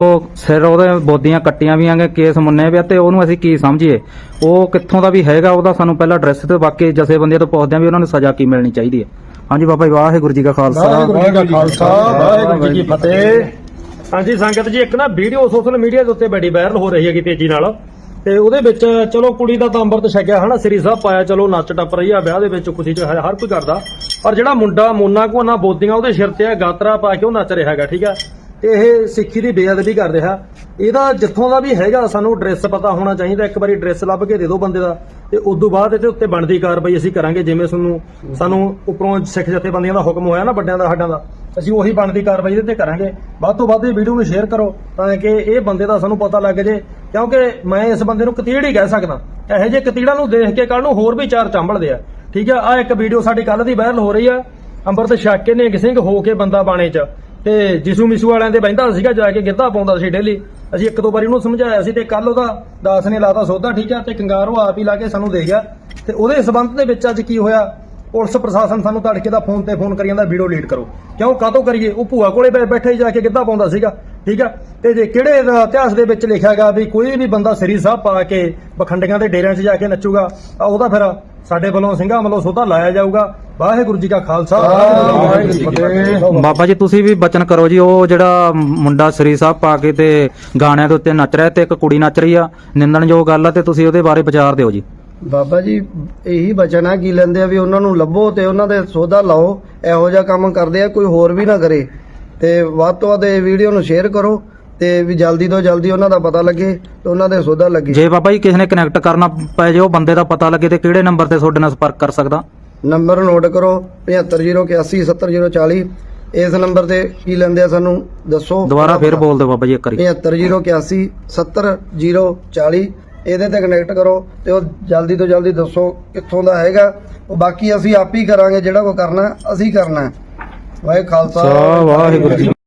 ਉਹ ਸਿਰ ਉਹਦੇ ਬੋਦੀਆਂ ਕੱਟੀਆਂ ਵੀ ਆਂਗੇ ਕੇਸ ਮੁੰਨੇ ਪਿਆ ਤੇ ਉਹਨੂੰ ਅਸੀਂ ਕੀ ਸਮਝੀਏ? ਉਹ ਕਿੱਥੋਂ ਦਾ ਵੀ ਹੈਗਾ ਉਹਦਾ ਸਾਨੂੰ ਪਹਿਲਾਂ ਐਡਰੈਸ ਤੇ ਬਾਕੀ ਜਥੇਬੰਦੀਆਂ ਤੋਂ ਪੁੱਛਦੇ ਆਂ ਵੀ ਉਹਨਾਂ ਨੂੰ ਸਜ਼ਾ ਕੀ ਮਿਲਣੀ ਚਾਹੀਦੀ ਹੈ। ਹਾਂਜੀ ਬਾਬਾ ਜੀ ਵਾਹਿਗੁਰੂ ਜੀ ਕਾ ਖਾਲਸਾ। ਵਾਹਿਗੁਰੂ ਜੀ ਕਾ ਖਾਲਸਾ ਵਾਹਿਗੁਰੂ ਜੀ ਕੀ ਫਤਿਹ। ਹਾਂਜੀ ਸੰਗਤ ਜੀ ਇੱਕ ਨਾ ਵੀਡੀਓ ਸੋਸ਼ਲ ਮੀਡੀਆ ਦੇ ਉੱਤੇ ਬੜੀ ਵਾਇਰਲ ਹੋ ਰਹੀ ਹੈਗੀ ਤੇਜ਼ੀ ਨਾਲ। ਤੇ ਉਹਦੇ ਵਿੱਚ ਚਲੋ ਕੁੜੀ ਦਾ ਤਾਂ ਅੰਮ੍ਰਿਤ ਛਕਿਆ ਹਨਾ ਸ੍ਰੀ ਸਾਹਿਬ ਪਾਇਆ ਚਲੋ ਨੱਚ ਟੱਪ ਰਹੀ ਆ ਵਿਆਹ ਦੇ ਵਿੱਚ ਖੁਸ਼ੀ ਚ ਹੈ- ਹਰ ਕੋਈ ਕਰਦਾ। ਪਰ ਜਿਹੜਾ ਮੁੰਡਾ ਮੋਨਾ ਕੋ ਨਾ ਬੋਦੀਆਂ ਉਹਦੇ ਸਿਰ ਤੇ ਆ ਗਾਤਰਾ ਪਾ ਕੇ ਉਹ ਨੱਚ ਰਿਹਾ ਹੈਗਾ ਠੀਕ ਆ। ਤੇ ਇਹ ਸਿੱਖੀ ਦੀ ਬੇਅਦਬੀ ਕਰ ਰਿਹਾ। ਇਹਦਾ ਜਿੱਥੋਂ ਦਾ ਵੀ ਹੈਗਾ, ਸਾਨੂੰ ਐਡਰੈਸ ਪਤਾ ਹੋਣਾ ਚਾਹੀਦਾ। ਇੱਕ ਵਾਰੀ ਐਡਰੈਸ ਲੱਭ ਕੇ ਦੇ ਦਿਓ ਬੰਦੇ ਦਾ। ਤੇ ਉਸ ਤੋਂ ਬਾਅਦ ਇਹਦੇ ਉੱਤੇ ਬਣਦੀ ਕਾਰਵਾਈ ਅਸੀਂ ਕਰਾਂਗੇ, ਜਿਵੇਂ ਸਾਨੂੰ ਸਾਨੂੰ ਉੱਪਰੋਂ ਸਿੱਖ ਜਥੇਬੰਦੀਆਂ ਦਾ ਹੁਕਮ ਹੋਇਆ ਨਾ, ਵੱਡਿਆਂ ਦਾ ਸਾਡਾਂ ਦਾ। ਅਸੀਂ ਉਹੀ ਬਣਦੀ ਕਾਰਵਾਈ ਇਹਦੇ ਤੇ ਕਰਾਂਗੇ। ਵੱਧ ਤੋਂ ਵੱਧ ਇਹ ਵੀਡੀਓ ਨੂੰ ਸ਼ੇਅਰ ਕਰੋ, ਤਾਂ ਕਿ ਇਹ ਬੰਦੇ ਦਾ ਸਾਨੂੰ ਪਤਾ ਲੱਗ ਜੇ। ਕਿਉਂਕਿ ਮੈਂ ਇਸ ਬੰਦੇ ਨੂੰ ਕਤੀੜ ਹੀ ਕਹਿ ਸਕਦਾ। ਇਹੋ ਜਿਹੇ ਕਤੀੜਾਂ ਨੂੰ ਦੇਖ ਕੇ ਕੱਲ ਨੂੰ ਹੋਰ ਵੀ ਚਾਰ ਚਾਂਬਲਦੇ ਆ। ਠੀਕ ਆ ਆ ਇੱਕ ਵੀਡੀਓ ਸਾਡੀ ਕੱਲ ਦੀ ਵਾਇਰਲ ਹੋ ਰਹੀ ਆ। ਅੰਮ੍ਰਿਤ ਛਕ ਕੇ ਨਿਹੰਗ ਸਿੰਘ ਹੋ ਕੇ ਬੰਦਾ ਬਾਣੇ ਚ। ਤੇ ਜਿਸੂ ਮਿਸੂ ਵਾਲਿਆਂ ਦੇ ਬਹਿੰਦਾ ਸੀਗਾ ਜਾ ਕੇ ਗਿੱਧਾ ਪਾਉਂਦਾ ਸੀ ਡੇਲੀ। ਅਸੀਂ ਇੱਕ ਦੋ ਵਾਰੀ ਉਹਨੂੰ ਸਮਝਾਇਆ ਸੀ ਤੇ ਕੱਲ ਉਹਦਾ ਦਾਸ ਨੇ ਲਾਤਾ ਸੌਦਾ ਠੀਕ ਆ? ਤੇ ਕੰਗਾਰ ਉਹ ਆਪ ਹੀ ਲਾ ਕੇ ਸਾਨੂੰ ਦੇ ਗਿਆ। ਤੇ ਉਹਦੇ ਸਬੰਧ ਦੇ ਵਿੱਚ ਅੱਜ ਕੀ ਹੋਇਆ? ਪੁਲਿਸ ਪ੍ਰਸ਼ਾਸਨ ਸਾਨੂੰ ਤੜਕੇ ਦਾ ਫੋਨ ਤੇ ਫੋਨ ਕਰੀ ਜਾਂਦਾ, ਵੀਡੀਓ ਲੀਡ ਕਰੋ। ਕਿਉਂ? ਕਾਤੋਂ ਕਰੀਏ? ਉਹ ਭੂਆ ਕੋਲੇ ਬੈ- ਬੈਠੇ ਜਾ ਕੇ ਗਿੱਧਾ ਪਾਉਂਦਾ ਸੀਗਾ, ਠੀਕ ਆ? ਤੇ ਜੇ ਕਿਹੜੇ ਇਤਿਹਾਸ ਦੇ ਵਿੱਚ ਲਿਖਿਆ ਗਿਆ ਵੀ ਕੋਈ ਵੀ ਬੰਦਾ ਸ੍ਰੀ ਸਾਹਿਬ ਪਾ ਕੇ ਬਖੰਡੀਆਂ ਦੇ ਡੇਰਿਆਂ 'ਚ ਜਾ ਕੇ ਨੱਚੂਗਾ, ਤਾਂ ਉਹਦਾ ਫਿਰ ਸਾਡੇ ਵੱਲੋਂ ਸਿੰਘਾਂ ਵੱਲੋਂ ਸੋਧਾ ਲਾਇਆ ਜਾਊਗਾ। ਵਾਹਿਗੁਰੂ ਜੀ ਕਾ ਖਾਲਸਾ ਵਾਹਿਗੁਰੂ ਜੀ ਕੀ ਫਤਿਹ। ਬਾਬਾ ਜੀ ਤੁਸੀਂ ਵੀ ਬਚਨ ਕਰੋ ਜੀ ਉਹ ਜਿਹੜਾ ਮੁੰਡਾ ਸ੍ਰੀ ਸਾਹਿਬ ਪਾ ਕੇ ਤੇ ਗਾਣਿਆਂ ਦੇ ਉੱਤੇ ਨੱਚ ਰਿਹਾ ਤੇ ਇੱਕ ਕੁੜੀ ਨੱਚ ਰਹੀ ਆ ਨਿੰਦਣਯੋਗ ਗੱਲ ਆ ਤੇ ਤੁਸੀਂ ਉਹਦੇ ਬਾਰੇ ਵਿਚਾਰ ਦਿਓ ਜੀ। ਬਾਬਾ ਜੀ ਇਹੀ ਬਚਨ ਹੈ ਕੀ ਲੈਂਦੇ ਆ ਵੀ ਉਹਨਾਂ ਨੂੰ ਲੱਭੋ ਤੇ ਉਹਨਾਂ ਦੇ ਸੋਧਾ ਲਾਓ ਇਹੋ ਜਿਹਾ ਕੰਮ ਕਰਦੇ ਆ ਕੋਈ ਹੋਰ ਵੀ ਨਾ ਕਰੇ। ਤੇ ਵੱਧ ਤੋਂ ਵੱਧ ਇਹ ਵੀਡੀਓ ਨੂੰ ਸ਼ੇਅਰ ਕਰੋ ਤੇ ਵੀ ਜਲਦੀ ਤੋਂ ਜਲਦੀ ਉਹਨਾਂ ਦਾ ਪਤਾ ਲੱਗੇ ਤੇ ਉਹਨਾਂ ਦੇ ਸੋਧਾ ਲੱਗੇ। ਜੇ ਬਾਬਾ ਜੀ ਕਿਸੇ ਨੇ ਕਨੈਕਟ ਕਰਨਾ ਪੈ ਜੇ ਉਹ ਬੰਦੇ ਦਾ ਪਤਾ ਲੱਗੇ ਤੇ ਕਿਹੜੇ ਨੰਬਰ ਤੇ ਤੁਹਾਡੇ ਨਾਲ ਸੰਪਰਕ ਕਰ ਸਕਦਾ? ਨੰਬਰ ਨੋਟ ਕਰੋ 7501870040 ਇਸ ਨੰਬਰ ਤੇ ਕੀ ਲੈਂਦੇ ਆ ਸਾਨੂੰ? ਦੱਸੋ। ਦੁਬਾਰਾ ਫੇਰ ਬੋਲ ਦਿਓ ਬਾਬਾ ਜੀ ਇੱਕ ਵਾਰੀ। 7501870040 ਇਹਦੇ ਤੇ ਕਨੈਕਟ ਕਰੋ ਤੇ ਉਹ ਜਲਦੀ ਤੋਂ ਜਲਦੀ ਦੱਸੋ ਕਿੱਥੋਂ ਦਾ ਹੈਗਾ। ਉਹ ਬਾਕੀ ਅਸੀਂ ਆਪ ਹੀ ਕਰਾਂਗੇ ਜਿਹੜਾ ਕੋ ਕਰਨਾ ਅਸੀਂ ਕਰਨਾ ਹੈ। ਵਾਹਿ ਖਾਲਸਾ। ਵਾਹਿਗੁਰੂ ਜੀ